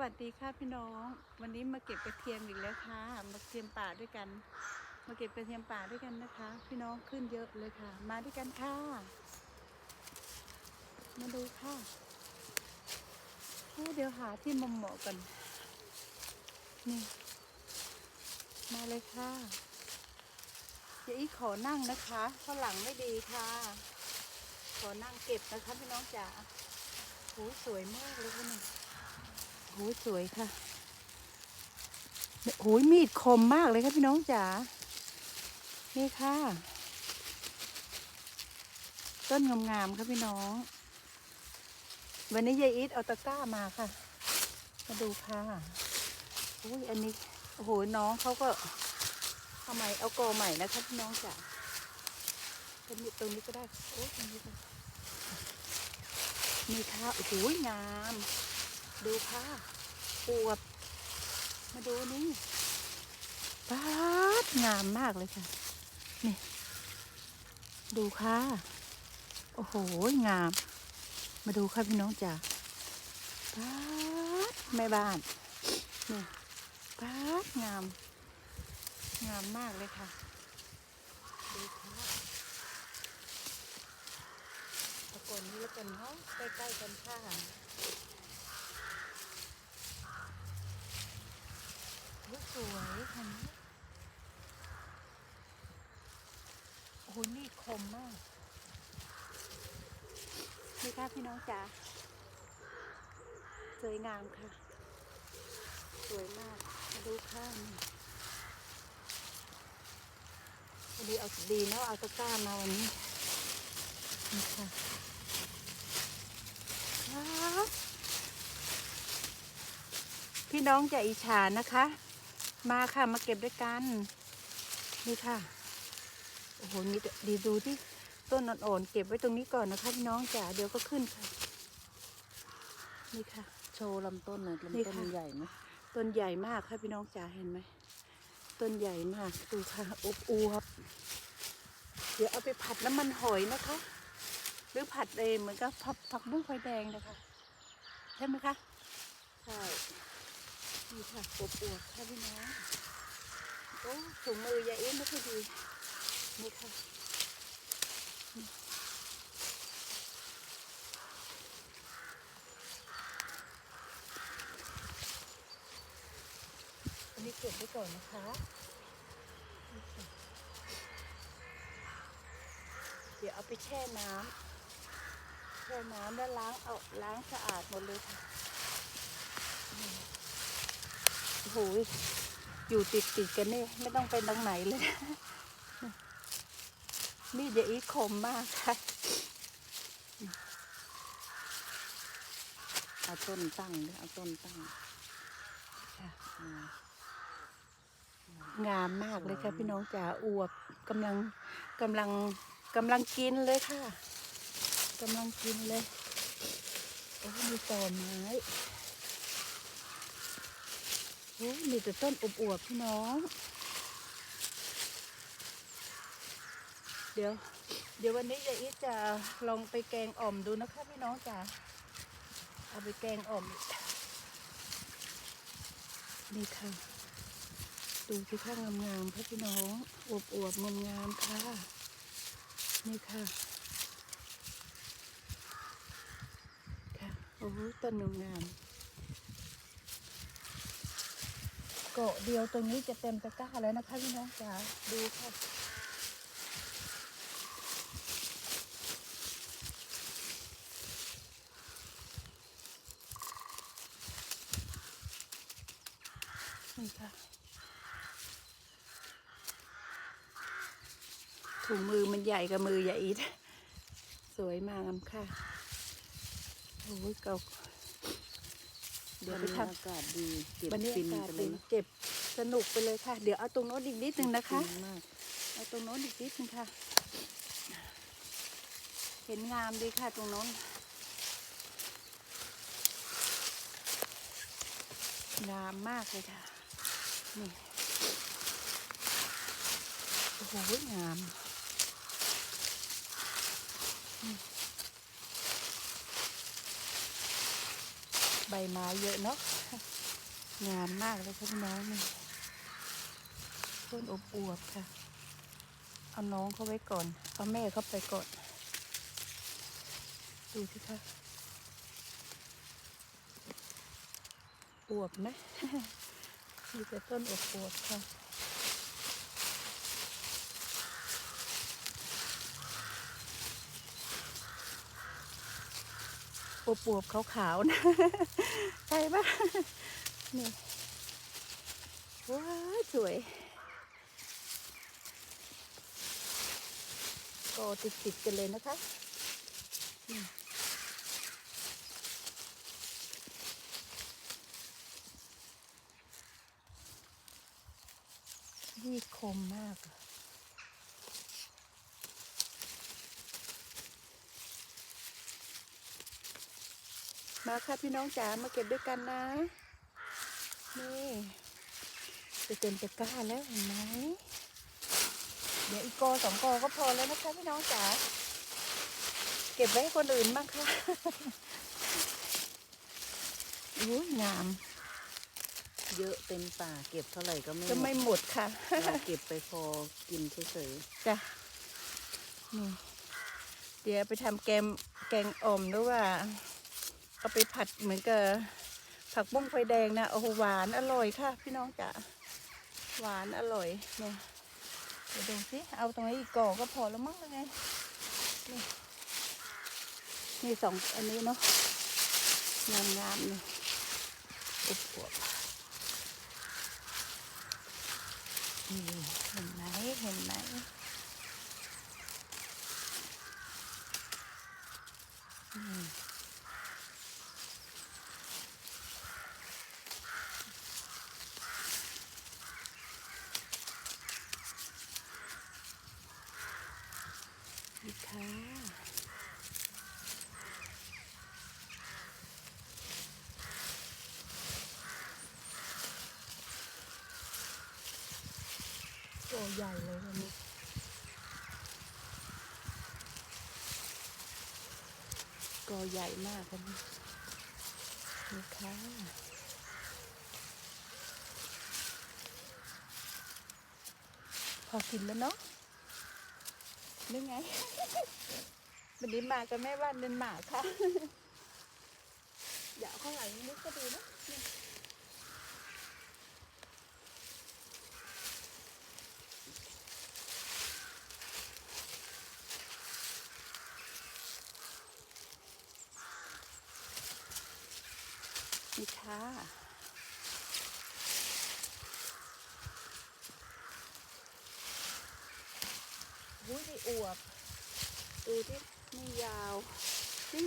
วัสดีค่ะพี่น้อง วันนี้มาเก็บกระเทียมอีกแล้วค่ะ มาเทียมป่าด้วยกัน มาเก็บกระเทียมป่าด้วยกันนะคะ พี่น้องขึ้นเยอะเลยค่ะ มาด้วยกันค่ะ มาดูค่ะเดี๋ยวหาที่มุมเหมาะกันนี่ มาเลยค่ะเดี๋ยวอีขอนั่งนะคะเพราะหลังไม่ดีค่ะ ขอนั่งเก็บนะคะพี่น้องจ๋าโอ้สวยมากเลยค่ะนี่ โอ้ยสวยค่ะโอ้ยมีดคมมากเลยค่ะพี่น้องจ๋า นี่ค่ะ ต้นงามๆค่ะพี่น้อง วันนี้ยายอีทเอาตะกร้ามาค่ะ มาดูค่ะอุ้ยอันนี้โอ้โหน้องเขาก็ทำไมเอากอใหม่นะคะพี่น้องจ๋าตรงนี้ตรงนี้ก็ได้โอ้ตรงนี้ก็นี่ค่ะโอ้โหงาม ดูค่ะอวบ มาดูนี่ปาดงามมากเลยค่ะ นี่ ดูค่ะ โอ้โห งาม มาดูค่ะพี่น้องจ๋าปาดแม่บ้าน นี่ปาดงาม งามมากเลยค่ะ ดูค่ะตะโกนนี้แล้วกันเนาะใกล้ๆกันค่ะ โอ้ยสวยคั นนี้โอ้โหนี่คมมากนี่ค่ะพี่น้องจ๋าสวยงามค่ะ สวยมากมาดูข้างนี่วันนี้เอาดีเนาะเอาตะกร้ามาวันนี้นี่ค่ะว้าวพี่น้องจะอิจฉานะคะ มาค่ะมาเก็บด้วยกัน นี่ค่ะ โอ้โหนี่ดีดูที่ต้นอ่อนๆเก็บไว้ตรงนี้ก่อนนะคะพี่น้องจ๋าเดี๋ยวก็ขึ้นค่ะ นี่ค่ะ โชว์ลำต้นหน่อยนี่ลำต้นค่ะใหญ่ไหมต้นใหญ่มากค่ะพี่น้องจ๋าเห็นไหมต้นใหญ่มากดูค่ะอบอวบเดี๋ยวเอาไปผัดน้ำมันหอยนะคะ หรือผัดเองเหมือนกับผักผักบุ้งไฟแดงนะคะ ใช่ไหมคะ ใช่ นี่ค่ะอบอวบค่ะพี่น้องโอ้ถุงมือยาเอ็นไม่ค่อยดีนี่ค่ะนี่อันนี้เก็บไว้ก่อนนะคะเดี๋ยวเอาไปแช่น้ำแช่น้ำแล้วล้างเอาล้างสะอาดหมดเลยค่ะนี่ โอ้โหอยู่ติดติดๆกันนี่ ไม่ต้องไปทางไหนเลย มีดอย่าอีกคมมากค่ะเอาต้นตั้งด้วยเอาต้นตั้งค่ะอืมงามมากเลยค่ะ พี่น้องจ๋าอวบกำลังกำลังกำลังกินเลยค่ะกำลังกินเลยโอ้มีต่อไม้โอ้ มีแต่ต้นอวบๆพี่น้อง เดี๋ยว เดี๋ยววันนี้ยายอีทจะลองไปแกงอ่อมดูนะคะพี่น้องจ๋า เอาไปแกงอ่อม นี่ค่ะ ดูสิค่ะงงามๆค่ะพี่น้อง อวบอวบๆงามๆค่ะ นี่ค่ะค่ะ โอ้ต้นงามๆ เกาะเดียวตรงนี้จะเต็มตะกร้าแล้วนะคะพี่น้องจ๋าดูค่ะนี่ค่ะถุงมือมันใหญ่กับมือใหญ่อีกสวยมากค่ะโอ้ยเก่า เดี๋ยวไปวันนี้ทอากาศดีเก็บำวันนี้ฟินอากาศไปเลดียนะเก็บสนุกไปเลยค่ะ เดี๋ยวเอาตรงโน้นอีกนิดนึงนะคะ ฟิมากเอาตรงโน้นอีกนิดนึงค่ะ เห็นงามดีค่ะตรงโน้นงามมากเลยค่ะ นี่ โอ้โหงามนี่ ใบไม้เยอะเนาะงามมากเลยค่ะพี่น้องนี่ต้นอบอวบค่ะ เอาน้องเขาไว้ก่อน เอาแม่เขาไปก่อน ดูสิคะอวบไหมมีแต่ต้นอบอวบค่ะ อวบอวบๆขาวๆนะใช่ปะนี่ว้าสวยก็ติดๆกันเลยนะคะนี่นี่คมมาก มาค่ะพี่น้องจ๋ามาเก็บด้วยกันนะ นี่ไปเต็มตะกร้าแล้วเห็นไหมเดี๋ยวอีกกอสองกอก็พอแล้วนะคะพี่น้องจ๋าเก็บไว้ให้คนอื่นบ้างค่ะอุ้ยงาม เยอะเต็มป่าเก็บเท่าไหร่ก็ไม่จะไม่หมดค่ะ เราเก็บไปพอกินเฉยจ้ะนี่เดี๋ยวไปทำแกงแกงอ่อมหรือว่า เอาไปผัดเหมือนกับผักบุ้งไฟแดงนะโอ้โหหวานอร่อยค่ะ พี่น้องจ๋าหวานอร่อยเนี่ยเดี๋ยวดูสิเอาตรงนี้อีกก่อก็พอแล้วมั้งยังไงนี่นี่สองอันนี้เนาะงามงามนี่อุบอวบนี่เห็นไหมเห็นไหมอืมนี่ ค่ะตัวใหญ่เลยวันนี้กอใหญ่มากวันนี้นี่ค่ะพอกินแล้วเนาะ นี่ไง วันนี้มากับแม่บ้านเดินหมาค่ะอยาเอาข้างหลังนิดก็ดีนะนี่ค่ะ อวบ ดูที่ไม่ยาวนี่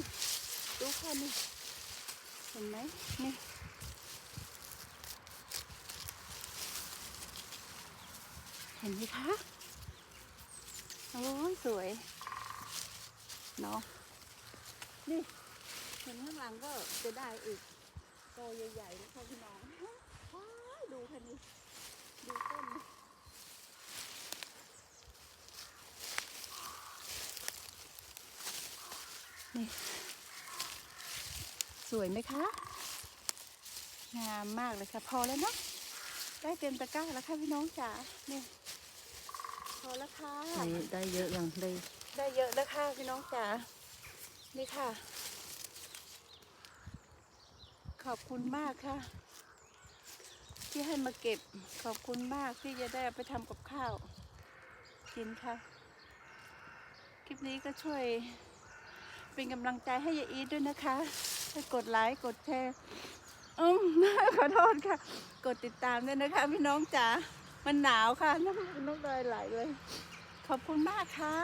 ดูค่ะนี่เห็นไหมนี่เห็นไหมคะโอ้สวยเนาะนี่เห็นข้างหลังก็จะได้อีกโตใหญ่ๆนะคะพี่น้องว้าดูค่ะนี่ดูต้น นี่นี่สวยไหมคะ งามมากเลยค่ะ พอแล้วเนาะได้เต็มตะกร้าแล้วค่ะพี่น้องจ๋านี่พอแล้วค่ะๆได้ได้เยอะยังได้ได้เยอะแล้วค่ะพี่น้องจ๋านี่ค่ะ ขอบคุณมากค่ะ ที่ให้มาเก็บขอบคุณมากที่จะได้เอาไปทำกับข้าว กินค่ะ คลิปนี้ก็ช่วย เป็นกำลังใจให้ยายอีทด้วยนะคะให้กดไลค์กดแชร์อืมขอโทษค่ะ กดติดตามด้วยนะคะ พี่น้องจ๋ามันหนาวค่ะน้ำน้ำลายไหลเลย ขอบคุณมากค่ะ